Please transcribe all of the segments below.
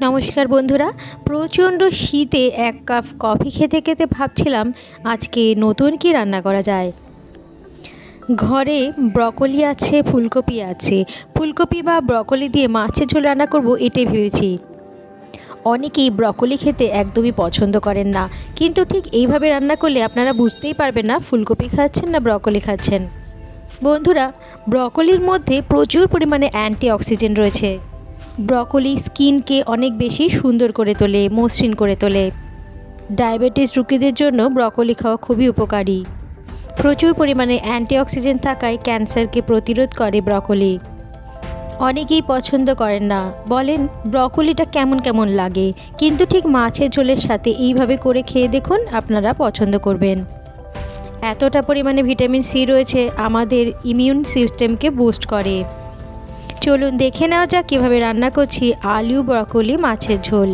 নমস্কার বন্ধুরা। প্রচণ্ড শীতে এক কাপ কফি খেতে খেতে ভাবছিলাম আজকে নতুন কি রান্না করা যায়। ঘরে ব্রকলি আছে, ফুলকপি আছে। ফুলকপি বা ব্রকলি দিয়ে মাছের ঝোল রান্না করব এটাই ভেবেছি। অনেকেই ব্রকলি খেতে একদমই পছন্দ করেন না। কিন্তু ঠিক এইভাবে রান্না করলে আপনারা বুঝতেই পারবেন না ফুলকপি খাচ্ছেন না ব্রকলি খাচ্ছেন। বন্ধুরা, ব্রকলির মধ্যে প্রচুর পরিমাণে অ্যান্টি অক্সিজেন রয়েছে। ব্রকলি স্কিনকে অনেক বেশি সুন্দর করে তোলে, মসৃণ করে তোলে। ডায়াবেটিস রোগীদের জন্য ব্রকোলি খাওয়া খুবই উপকারী। প্রচুর পরিমাণে অ্যান্টিঅক্সিজেন থাকায় ক্যান্সারকে প্রতিরোধ করে ব্রকোলি। অনেকেই পছন্দ করেন না। বলেন, ব্রকোলিটা কেমন কেমন লাগে? কিন্তু ঠিক মাছের ঝোলের সাথে এইভাবে করে খেয়ে দেখুন, আপনারা পছন্দ করবেন। এতটা পরিমাণে ভিটামিন সি রয়েছে, আমাদের ইমিউন সিস্টেমকে বুস্ট করে। চলুন দেখে নেওয়া যাক কীভাবে রান্না করছি আলু, ব্রকলি, মাছের ঝোল।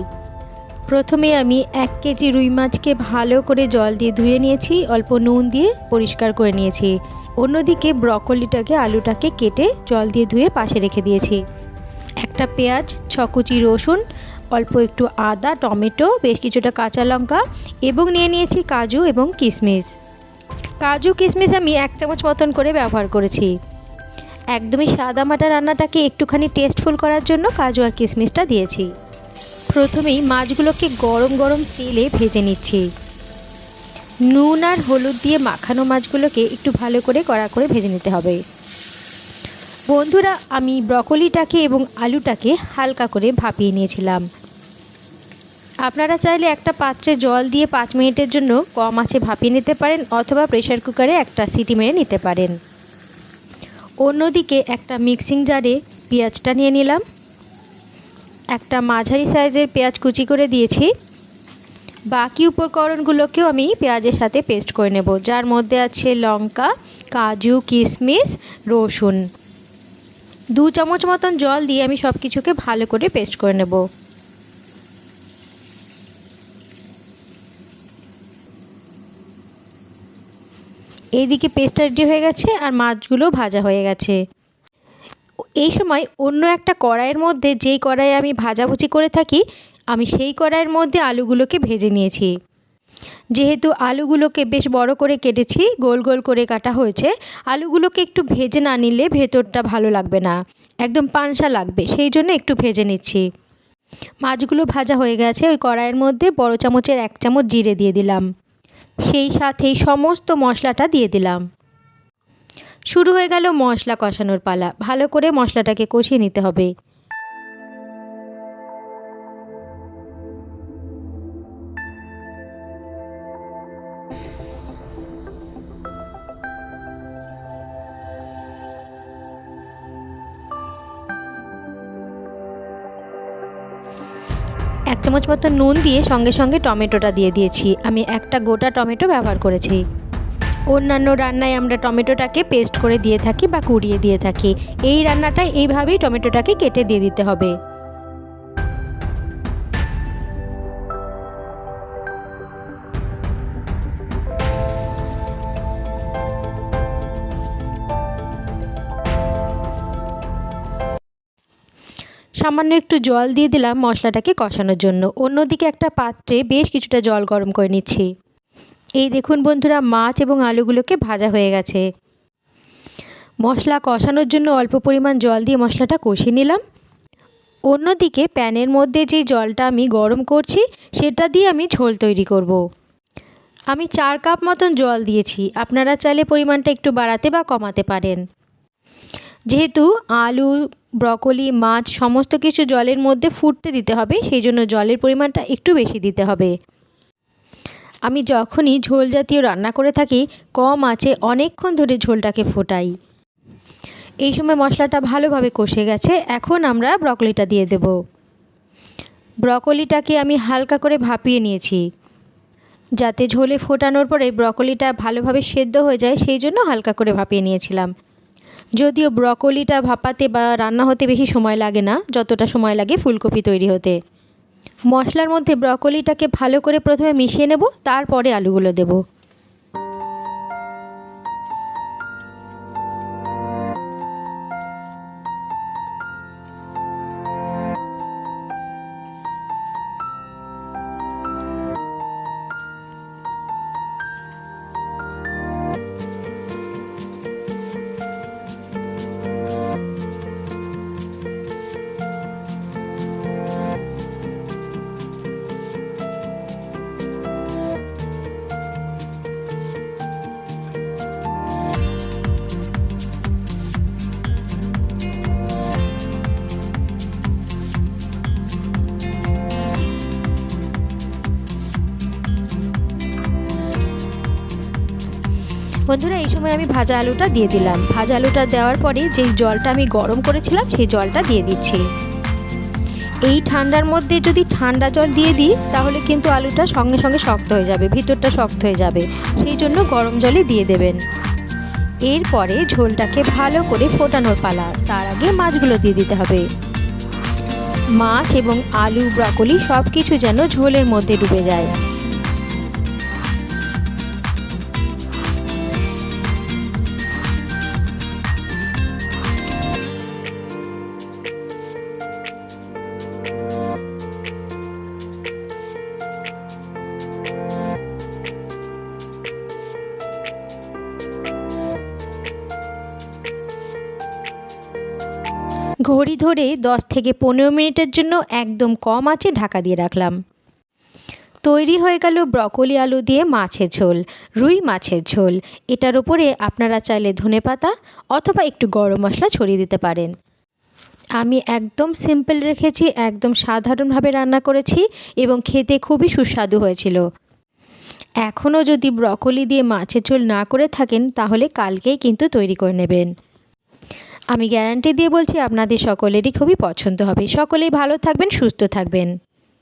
প্রথমে আমি এক কেজি রুই মাছকে ভালো করে জল দিয়ে ধুয়ে নিয়েছি, অল্প নুন দিয়ে পরিষ্কার করে নিয়েছি। অন্যদিকে ব্রকলিটাকে, আলুটাকে কেটে জল দিয়ে ধুয়ে পাশে রেখে দিয়েছি। একটা পেঁয়াজ ছকুচি রসুন, অল্প একটু আদা, টমেটো, বেশ কিছুটা কাঁচা লঙ্কা এবং নিয়ে নিয়েছি কাজু এবং কিশমিশ কাজু কিশমিশ আমি এক চামচ মতন করে ব্যবহার করেছি। একদমই সাদা মাটা রান্নাটাকে একটুখানি টেস্টফুল করার জন্য কাজু আর কিশমিশটা দিয়েছি। প্রথমেই মাছগুলোকে গরম গরম তেলে ভেজে নিচ্ছি। নুন আর হলুদ দিয়ে মাখানো মাছগুলোকে একটু ভালো করে কড়া করে ভেজে নিতে হবে। বন্ধুরা, আমি ব্রকলিটাকে এবং আলুটাকে হালকা করে ভাপিয়ে নিয়েছিলাম। আপনারা চাইলে একটা পাত্রে জল দিয়ে পাঁচ মিনিটের জন্য কম আঁচে ভাপিয়ে নিতে পারেন অথবা প্রেশার কুকারে একটা সিটি মেরে নিতে পারেন। অন্যদিকে একটা মিক্সিং জারে পেঁয়াজটা নিয়ে নিলাম। একটা মাঝারি সাইজের পেঁয়াজ কুচি করে দিয়েছি। বাকি উপকরণগুলোকেও আমি পেঁয়াজের সাথে পেস্ট করে নেব, যার মধ্যে আছে লঙ্কা, কাজু, কিশমিশ, রসুন। দু চামচ মতন জল দিয়ে আমি সব কিছুকে ভালো করে পেস্ট করে নেব। এইদিকে পেস্টটা রেডি হয়ে গেছে আর মাছগুলো ভাজা হয়ে গেছে। এই সময় অন্য একটা কড়াইয়ের মধ্যে যেই কড়াইয়ে আমি ভাজাভুজি করে থাকি, আমি সেই কড়াইয়ের মধ্যে আলুগুলোকে ভেজে নিয়েছি। যেহেতু আলুগুলোকে বেশ বড় করে কেটেছি, গোল গোল করে কাটা হয়েছে, আলুগুলোকে একটু ভেজে না নিলে ভেতরটা ভালো লাগবে না, একদম পানসা লাগবে, সেই জন্য একটু ভেজে নিচ্ছি। মাছগুলো ভাজা হয়ে গেছে, ওই কড়াইয়ের মধ্যে বড় চামচের এক চামচ জিরে দিয়ে দিলাম। সেই সাথে সমস্ত মশলাটা দিয়ে দিলাম। শুরু হয়ে গেল মশলা কষানোর পালা। ভালো করে মশলাটাকে কষিয়ে নিতে হবে। এক চামচ মতো নুন দিয়ে সঙ্গে সঙ্গে টমেটোটা দিয়ে দিয়েছি। আমি একটা গোটা টমেটো ব্যবহার করেছি। অন্যান্য রান্নায় আমরা টমেটোটাকে পেস্ট করে দিয়ে থাকি বা কুড়িয়ে দিয়ে থাকি। এই রান্নাটা এইভাবেই টমেটোটাকে কেটে দিয়ে দিতে হবে। সামান্য একটু জল দিয়ে দিলাম মশলাটাকে কষানোর জন্য। অন্যদিকে একটা পাত্রে বেশ কিছুটা জল গরম করে নিচ্ছি। এই দেখুন বন্ধুরা, মাছ এবং আলুগুলোকে ভাজা হয়ে গেছে। মশলা কষানোর জন্য অল্প পরিমাণ জল দিয়ে মশলাটা কষিয়ে নিলাম। অন্যদিকে প্যানের মধ্যে যে জলটা আমি গরম করছি, সেটা দিয়ে আমি ঝোল তৈরি করব। আমি চার কাপ মতন জল দিয়েছি। আপনারা চাইলে পরিমাণটা একটু বাড়াতে বা কমাতে পারেন। যেহেতু আলু, ব্রকলি, মাছ সমস্ত কিছু জলের মধ্যে ফুটতে দিতে হবে, সেই জন্য জলের পরিমাণটা একটু বেশি দিতে হবে। আমি যখনই ঝোল জাতীয় রান্না করে থাকি, কম আছে অনেকক্ষণ ধরে ঝোলটাকে ফোটাই। এই সময় মশলাটা ভালোভাবে কষে গেছে, এখন আমরা ব্রকলিটা দিয়ে দেব। ব্রকলিটাকে আমি হালকা করে ভাপিয়ে নিয়েছি। যাতে ঝোলে ফোটানোর পরে ব্রকলিটা ভালোভাবে সেদ্ধ হয়ে যায়, সেই জন্য হালকা করে ভাপিয়ে নিয়েছিলাম। যদিও ব্রকোলিটা ভাপাতে বা রান্না হতে বেশি সময় লাগে না, যতটা সময় লাগে ফুলকপি তৈরি হতে। মশলার মধ্যে ব্রকোলিটাকে ভালো করে প্রথমে মিশিয়ে নেব, তারপরে আলুগুলো দেব। বন্ধুরা, এই সময় আমি ভাজা আলুটা দিয়ে দিলাম। ভাজা আলুটা দেওয়ার পরে যেই জলটা আমি গরম করেছিলাম, সেই জলটা দিয়ে দিচ্ছি। এই ঠান্ডার মধ্যে যদি ঠান্ডা জল দিয়ে দিই, তাহলে কিন্তু আলুটা সঙ্গে সঙ্গে শক্ত হয়ে যাবে, ভিতরটা শক্ত হয়ে যাবে। সেই জন্য গরম জলে দিয়ে দেবেন। এরপরে ঝোলটাকে ভালো করে ফোটানোর পালা। তার আগে মাছগুলো দিয়ে দিতে হবে। মাছ এবং আলু, ব্রকলি সব কিছু যেন ঝোলের মধ্যে ডুবে যায়। ঘড়ি ধরে দশ থেকে পনেরো মিনিটের জন্য একদম কম আঁচে ঢাকা দিয়ে রাখলাম। তৈরি হয়ে গেল ব্রকলি আলু দিয়ে মাছের ঝোল, রুই মাছের ঝোল। এটার উপরে আপনারা চাইলে ধনেপাতা অথবা একটু গরম মশলা ছড়িয়ে দিতে পারেন। আমি একদম সিম্পল রেখেছি, একদম সাধারণভাবে রান্না করেছি এবং খেতে খুবই সুস্বাদু হয়েছিল। এখনও যদি ব্রকলি দিয়ে মাছের ঝোল না করে থাকেন, তাহলে কালকেই কিন্তু তৈরি করে নেবেন। আমি গ্যারান্টি দিয়ে বলছি আপনাদের সকলেরই খুবই পছন্দ হবে। সকলেই ভালো থাকবেন সুস্থ থাকবেন।